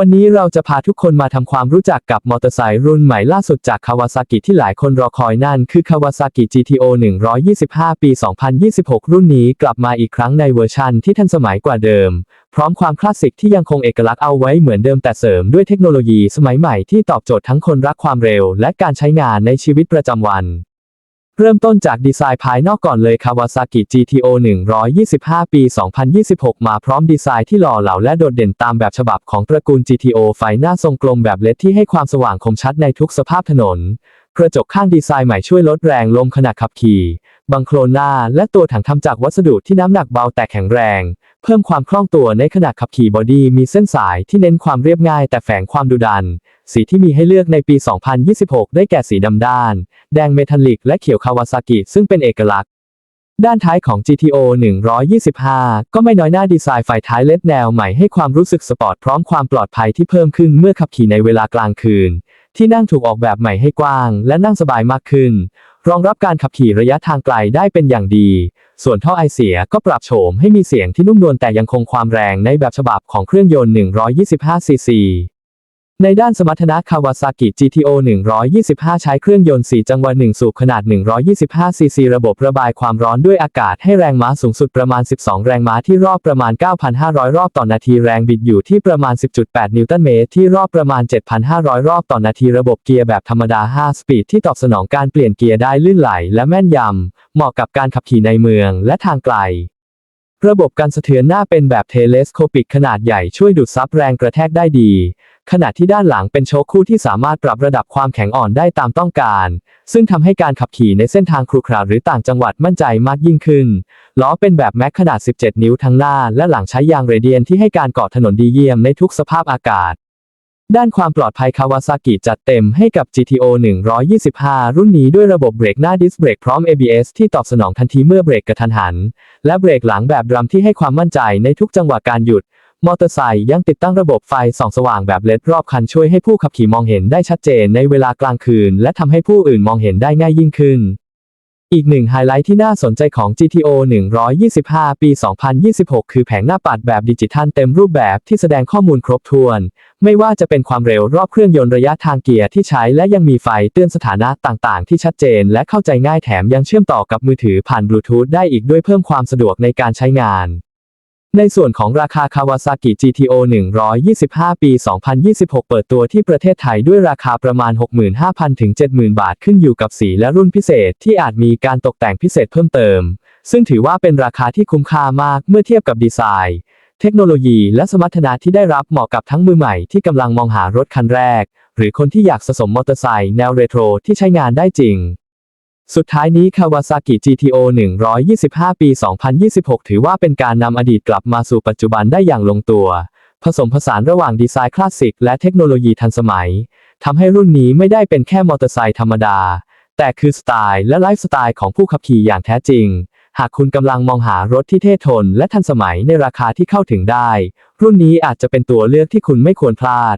วันนี้เราจะพาทุกคนมาทำความรู้จักกับมอเตอร์ไซค์รุ่นใหม่ล่าสุดจากคาวาซากิที่หลายคนรอคอยนั่นคือคาวาซากิ GTO 125 ปี 2026 รุ่นนี้กลับมาอีกครั้งในเวอร์ชันที่ทันสมัยกว่าเดิม พร้อมความคลาสสิกที่ยังคงเอกลักษณ์เอาไว้เหมือนเดิมแต่เสริมด้วยเทคโนโลยีสมัยใหม่ที่ตอบโจทย์ทั้งคนรักความเร็ว และการใช้งานในชีวิตประจำวัน เริ่มต้นจากดีไซน์ภายนอกก่อนเลย Kawasaki GTO 125 ปี 2026 มาพร้อมดีไซน์ที่หล่อเหลาและโดดเด่นตามแบบฉบับของตระกูล GTO ไฟหน้าทรงกลมแบบเลดที่ให้ความสว่างคมชัดในทุกสภาพถนน กระจกข้างดีไซน์ใหม่ช่วยลดแรงลมขณะขับขี่ บังโคลนหน้าและตัวถังทำจากวัสดุที่น้ำหนักเบาแต่แข็งแรง เพิ่มความคล่องตัวในขณะขับขี่บอดี้มีเส้นสายที่เน้นความเรียบง่ายแต่แฝงความดุดัน สีที่มีให้เลือกในปี 2026 ได้แก่สีดำด้าน แดงเมทัลลิกและเขียวคาวาซากิซึ่งเป็นเอกลักษณ์ด้านท้ายของ GTO 125 ก็ไม่น้อยหน้าดีไซน์ไฟท้ายเล็ดแนวใหม่ให้ความรู้สึกสปอร์ตพร้อมความปลอดภัยที่เพิ่มขึ้นเมื่อขับขี่ในเวลากลางคืน ที่นั่งถูกออกแบบใหม่ให้กว้าง และนั่งสบายมากขึ้น รองรับการขับขี่ระยะทางไกลได้เป็นอย่างดี ส่วนท่อไอเสียก็ปรับโฉมให้มีเสียงที่นุ่มนวลแต่ยังคงความแรงในแบบฉบับของเครื่องยนต์ 125 ซีซี ในด้านสมรรถนะ Kawasaki GTO 125 ใช้เครื่องยนต์ 4 จังหวะ1 สูบขนาด 125 ซีซี ระบบระบายความร้อนด้วยอากาศให้แรงม้าสูงสุดประมาณ 12 แรงม้าที่รอบประมาณ 9,500 รอบต่อนาที แรงบิดอยู่ที่ประมาณ 10.8 นิวตันเมตร ที่รอบประมาณ 7,500 รอบต่อนาที ระบบเกียร์แบบธรรมดา 5 สปีด ที่ตอบสนองการเปลี่ยนเกียร์ได้ลื่นไหลและแม่นยำ เหมาะกับการขับขี่ในเมืองและทางไกล ระบบการสะเทือนหน้าเป็นแบบเทเลสโคปิกขนาดใหญ่ช่วยดูดซับแรงกระแทกได้ดี ขณะที่ด้านหลังเป็นโชคคู่ที่สามารถปรับระดับความแข็งอ่อนได้ตามต้องการ ซึ่งทำให้การขับขี่ในเส้นทางครุขระหรือต่างจังหวัดมั่นใจมากยิ่งขึ้น ล้อเป็นแบบแม็กขนาด 17 นิ้วทั้งหน้า และหลังใช้ยางเรเดียนที่ให้การเกาะถนนดีเยี่ยมในทุกสภาพอากาศ ด้านความปลอดภัยคาวาซากิจัดเต็มให้กับ GTO 125 รุ่นนี้ด้วยระบบเบรกหน้าดิสเบรกพร้อม ABS ที่ตอบสนองทันทีเมื่อเบรกกระทันหัน และเบรกหลังแบบดรัมที่ให้ความมั่นใจในทุกจังหวะการหยุด มอเตอร์ไซค์ยังติดตั้งระบบไฟส่องสว่างแบบเลดรอบคันช่วยให้ผู้ขับขี่มองเห็นได้ชัดเจนในเวลากลางคืน และทำให้ผู้อื่นมองเห็นได้ง่ายยิ่งขึ้น อีกหนึ่งไฮไลท์ที่น่าสนใจของ GTO 125 ปี 2026 คือแผงหน้าปัดแบบดิจิทัลเต็มรูปแบบที่แสดงข้อมูลครบถ้วน ไม่ว่าจะเป็นความเร็วรอบเครื่องยนต์ระยะทางเกียร์ที่ใช้และยังมีไฟเตือนสถานะต่างๆ ที่ชัดเจนและเข้าใจง่ายแถมยังเชื่อมต่อกับมือถือผ่านบลูทูธได้อีกด้วยเพิ่มความสะดวกในการใช้งาน ในส่วนของราคา Kawasaki GTO 125 ปี 2026 เปิดตัวที่ประเทศไทยด้วยราคาประมาณ 65,000 ถึง 70,000 บาทขึ้นอยู่กับสีและรุ่นพิเศษที่อาจมีการตกแต่งพิเศษเพิ่มเติม ซึ่งถือว่าเป็นราคาที่คุ้มค่ามากเมื่อเทียบกับดีไซน์ เทคโนโลยีและสมรรถนะที่ได้รับเหมาะกับทั้งมือใหม่ที่กำลังมองหารถคันแรก หรือคนที่อยากสะสมมอเตอร์ไซค์แนวเรโทรที่ใช้งานได้จริง สุดท้ายนี้ Kawasaki GTO 125 ปี 2026 ถือว่าเป็นการนำอดีตกลับมาสู่ปัจจุบันได้อย่างลงตัว ผสมผสานระหว่างดีไซน์คลาสสิกและเทคโนโลยีทันสมัย ทำให้รุ่นนี้ไม่ได้เป็นแค่มอเตอร์ไซค์ธรรมดา แต่คือสไตล์และไลฟ์สไตล์ของผู้ขับขี่อย่างแท้จริง หากคุณกำลังมองหารถที่เท่ทนและทันสมัยในราคาที่เข้าถึงได้ รุ่นนี้อาจจะเป็นตัวเลือกที่คุณไม่ควรพลาด